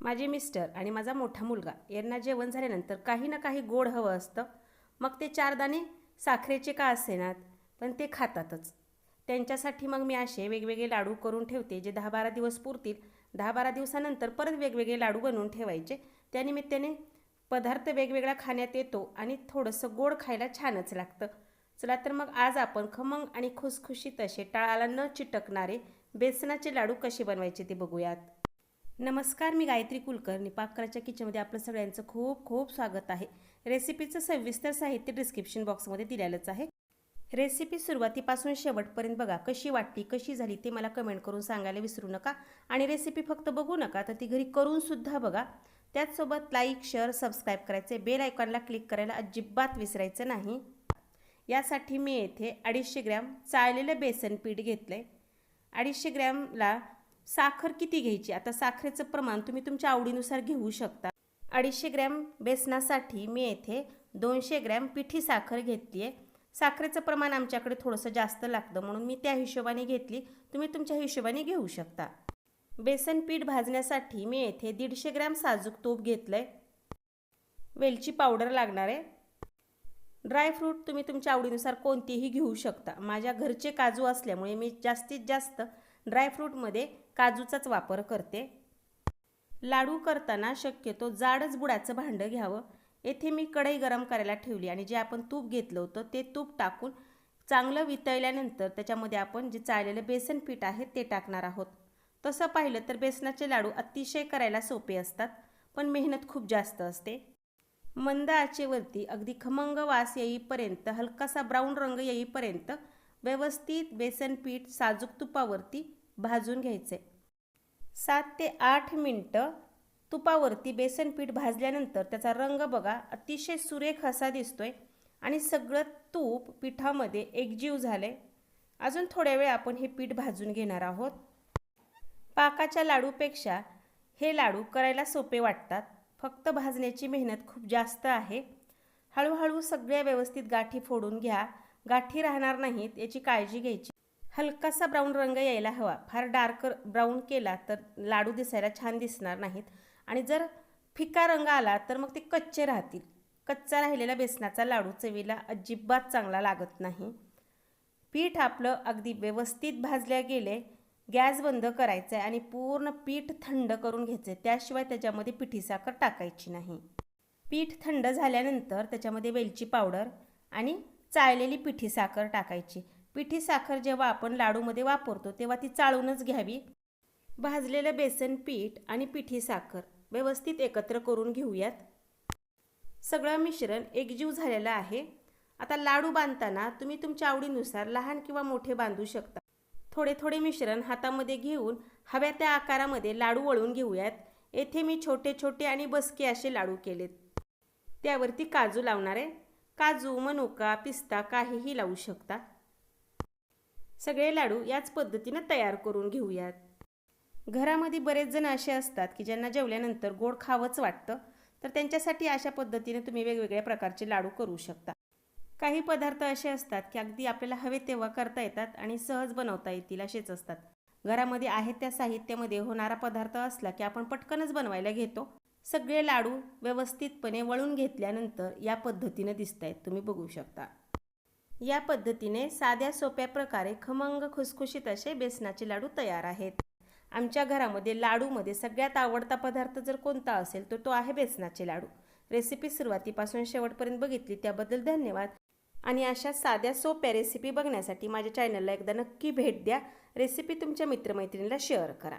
माझे मिस्टर आणि माझा मोठा मुलगा यांना जेवण झाल्यानंतर काही ना काही गोड हवं असतं. मग ते चार दाणे साखरेचे का असेनात? पण ते खातातच. त्यांच्यासाठी मग मी असे वेगवेगळे लाडू करून ठेवते जे दहा बारा दिवस पुरतील. दहा बारा दिवसानंतर परत वेगवेगळे लाडू बनवून ठेवायचे. त्यानिमित्ताने पदार्थ वेगवेगळा खाण्यात येतो आणि थोडंसं गोड खायला छानच लागतं. चला तर मग आज आपण खमंग आणि खुसखुशीत असे टाळाला न चिटकणारे बेसनाचे लाडू कसे बनवायचे ते बघूयात. नमस्कार मी गायत्री कुलकर्णी पाककराच्या किचनमध्ये आपलं सगळ्यांचं खूप खूप स्वागत आहे. रेसिपीचं सविस्तर साहित्य डिस्क्रिप्शन बॉक्समध्ये दिलेलंच आहे. रेसिपी सुरुवातीपासून शेवटपर्यंत बघा कशी वाटली कशी झाली ते मला कमेंट करून सांगायला विसरू नका. आणि रेसिपी फक्त बघू नका तर ती घरी करून सुद्धा बघा. त्याचसोबत लाईक शेअर सबस्क्राईब करायचे बेल आयकॉनला क्लिक करायला अजिबात विसरायचं नाही. यासाठी मी येथे अडीचशे ग्रॅम चाळलेलं बेसन पीठ घेतलं आहे अडीचशे ग्रॅमला साखर किती घ्यायची? आता साखरेचं प्रमाण तुम्ही तुमच्या आवडीनुसार घेऊ शकता. अडीचशे ग्रॅम बेसनासाठी मी येथे दोनशे ग्रॅम पिठी साखर घेतली आहे साखरेचं प्रमाण आमच्याकडे थोडंसं जास्त लागतं म्हणून मी त्या हिशोबाने घेतली. तुम्ही तुमच्या हिशोबाने घेऊ शकता. बेसन पीठ भाजण्यासाठी मी येथे दीडशे ग्रॅम साजूक तूप घेतलं आहे वेलची पावडर लागणार आहे. ड्रायफ्रूट तुम्ही तुमच्या आवडीनुसार कोणतेही घेऊ शकता. माझ्या घरचे काजू असल्यामुळे मी जास्तीत जास्त ड्रायफ्रूटमध्ये काजूचाच वापर करते. लाडू करताना शक्यतो जाडच बुडाचं भांडं घ्यावं. येथे मी कढई गरम करायला ठेवली आणि जे आपण तूप घेतलं होतं ते तूप टाकून चांगलं वितळल्यानंतर त्याच्यामध्ये आपण जे चाळलेलं बेसन पीठ आहे ते टाकणार आहोत. तसं पाहिलं तर बेसनाचे लाडू अतिशय करायला सोपे असतात पण मेहनत खूप जास्त असते. मंद आचेवरती अगदी खमंग वास येईपर्यंत हलकासा ब्राऊन रंग येईपर्यंत व्यवस्थित बेसन पीठ साजूक तुपावरती भाजून घ्यायचे. सात ते आठ मिनटं तुपावरती बेसन पीठ भाजल्यानंतर त्याचा रंग बघा अतिशय सुरेख असा दिसतोय आणि सगळं तूप पिठामध्ये एकजीव झाले अजून थोड्या वेळ आपण हे पीठ भाजून घेणार आहोत. पाकाच्या लाडूपेक्षा हे लाडू करायला सोपे वाटतात. फक्त भाजण्याची मेहनत खूप जास्त आहे. हळूहळू सगळ्या व्यवस्थित गाठी फोडून घ्या. गाठी राहणार नाहीत याची काळजी घ्यायची. हलकासा ब्राऊन रंग यायला हवा. फार डार्क ब्राऊन केला तर लाडू दिसायला छान दिसणार नाहीत. आणि जर फिका रंग आला तर मग ते कच्चे राहतील. कच्चा राहिलेला बेसनाचा लाडू चवीला अजिबात चांगला लागत नाही. पीठ आपलं अगदी व्यवस्थित भाजल्या गेले गॅस बंद करायचा आहे आणि पूर्ण पीठ थंड करून घ्यायचं आहे त्याशिवाय त्याच्यामध्ये पिठी साखर टाकायची नाही. पीठ थंड झाल्यानंतर त्याच्यामध्ये वेलची पावडर आणि चाळलेली पिठी साखर टाकायची. पिठी साखर जेव्हा आपण लाडूमध्ये वापरतो तेव्हा ती चाळूनच घ्यावी. भाजलेलं बेसन पीठ आणि पिठी साखर व्यवस्थित एकत्र करून घेऊयात. सगळं मिश्रण एकजीव झालेलं आहे. आता लाडू बांधताना तुम्ही तुमच्या आवडीनुसार लहान किंवा मोठे बांधू शकता. थोडे थोडे मिश्रण हातामध्ये घेऊन हव्या त्या आकारामध्ये लाडू वळून घेऊयात. येथे मी छोटे छोटे आणि बसके असे लाडू केलेत. त्यावरती काजू लावणार आहे. काजू मनुका पिस्ता काहीही लावू शकता. सगळे लाडू याच पद्धतीनं तयार करून घेऊयात. घरामध्ये बरेच जण असे असतात की ज्यांना जेवल्यानंतर गोड खावंच वाटतं तर त्यांच्यासाठी अशा पद्धतीने तुम्ही वेगवेगळ्या प्रकारचे लाडू करू शकता. काही पदार्थ असे असतात की अगदी आपल्याला हवे तेव्हा करता येतात आणि सहज बनवता येतील असेच असतात. घरामध्ये आहे त्या साहित्यामध्ये होणारा पदार्थ असला की आपण पटकनच बनवायला घेतो. सगळे लाडू व्यवस्थितपणे वळून घेतल्यानंतर या पद्धतीनं दिसत आहेत तुम्ही बघू शकता. या पद्धतीने साध्या सोप्या प्रकारे खमंग खुसखुशीत असे बेसनाचे लाडू तयार आहेत. आमच्या घरामध्ये लाडूमध्ये सगळ्यात आवडता पदार्थ जर कोणता असेल तर तो आहे बेसनाचे लाडू. रेसिपी सुरुवातीपासून शेवटपर्यंत बघितली त्याबद्दल धन्यवाद. आणि अशा साध्या सोप्या रेसिपी बघण्यासाठी माझ्या चॅनलला एकदा नक्की भेट द्या. रेसिपी तुमच्या मित्रमैत्रिणीला शेअर करा.